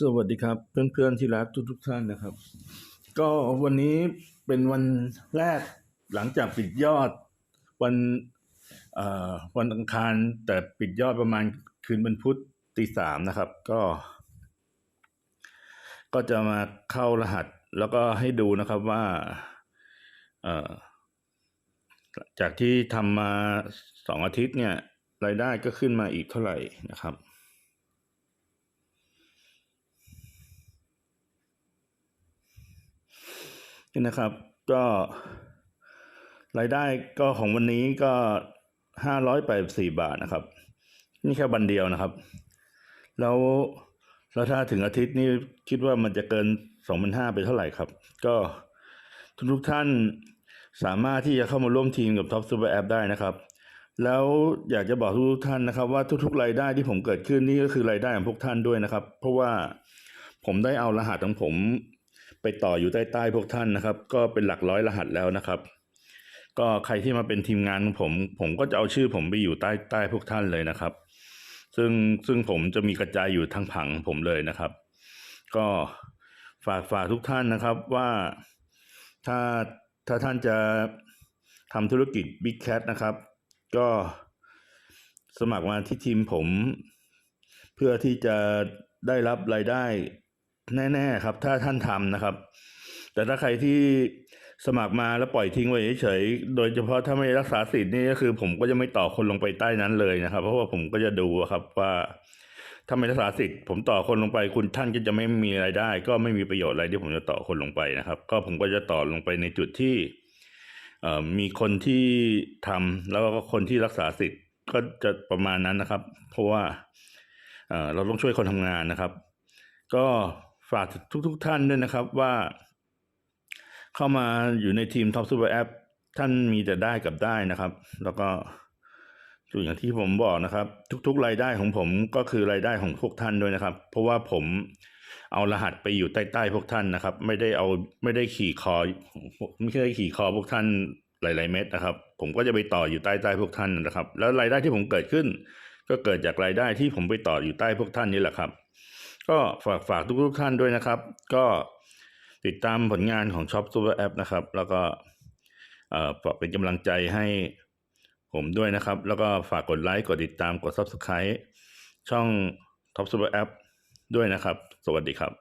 สวัสดีครับ เพื่อนๆที่รักทุกทุกๆท่านนะครับ ก็วันนี้เป็นวันแรกหลังจากปิดยอดวันอ่อวันอังคาร แต่ปิดยอดประมาณคืนวันพุธตีสามนะครับ ก็ ก็จะมาเข้ารหัสแล้วก็ให้ดูนะครับว่าจากที่ทำมาสองอาทิตย์เนี่ยรายได้ก็ขึ้นมาอีกเท่าไหร่นะครับ นี่นะครับ ก็รายได้ก็ของวันนี้ก็ห้าร้อยแปดสี่บาทนะครับ นี่แค่วันเดียวนะครับ แล้วแล้วถ้าถึงอาทิตย์นี้คิดว่ามันจะเกินสองพันห้าไปเท่าไหร่ครับ ก็ทุกทุกท่านสามารถที่จะเข้ามาร่วมทีมกับ Top Super App ได้นะครับ แล้วอยากจะบอกทุกๆท่านนะครับ ว่าทุกๆรายได้ที่ผมเกิดขึ้นนี่ก็คือรายได้ของพวกท่านด้วยนะครับ เพราะว่าผมได้เอารหัสของผม ไปต่ออยู่ใต้ใต้พวกท่านนะครับ ก็เป็นหลักร้อยรหัสแล้วนะครับ ก็ใครที่มาเป็นทีมงานของผม ผมก็จะเอาชื่อผมไปอยู่ใต้ใต้พวกท่านเลยนะครับ ซึ่งซึ่งผมจะมีกระจายอยู่ทั้งผังผมเลยนะครับ ก็ฝากฝากทุกท่านนะครับว่าถ้าถ้าท่านจะทำธุรกิจ Big Cat นะครับ ก็สมัครมาที่ทีมผม เพื่อที่จะได้รับรายได้ แน่ๆครับ ถ้าท่านทำนะครับ แต่ถ้าใครที่สมัครมาแล้วปล่อยทิ้งไว้เฉยๆ โดยเฉพาะถ้าไม่รักษาสิทธิ์นี่ก็คือ ผมก็จะไม่ต่อคนลงไปใต้นั้นเลยนะครับ เพราะว่าผมก็จะดูครับว่าถ้าไม่รักษาสิทธิ์ผมต่อคนลงไปคุณท่านก็จะไม่มีรายได้ ก็ไม่มีประโยชน์อะไรที่ผมจะต่อคนลงไปนะครับ ก็ผมก็จะต่อลงไปในจุดที่เอ่อมีคนที่ทำแล้วก็คนที่รักษาสิทธิ์ก็จะประมาณนั้นนะครับ เพราะว่าเออเราต้องช่วยคนทำงานนะครับ ก็ ฝากทุกๆทท่านด้วยนะครับว่า เข้ามาอยู่ในทีม Top Super App ท่านมีแต่ได้กับได้นะครับ แล้วก็อย่างที่ผมบอกนะครับ ทุก ๆ รายได้ของผมก็คือรายได้ของพวกท่านด้วยนะครับ เพราะว่าผมเอารหัสไปอยู่ใต้ๆพวกท่านนะครับ ไม่ได้เอาไม่ได้ขี่คอไม่ได้ขี่คอพวกท่านหลาย ๆ เม็ดนะครับ ผมก็จะไปต่ออยู่ใต้ๆพวกท่านนะครับ แล้วรายได้ที่ผมเกิดขึ้น ก็เกิดจากรายได้ที่ผมไปต่ออยู่ใต้พวกท่านนี่แหละครับ ก็ฝากฝากทุกๆท่านด้วยนะครับ ก็ติดตามผลงานของ Shop Super App นะครับ แล้วก็เอ่อฝากเป็นกำลังใจให้ผมด้วยนะครับ แล้วก็ฝากกดไลค์กดติดตามกด Subscribe ช่อง Top Super App ด้วยนะครับ สวัสดีครับ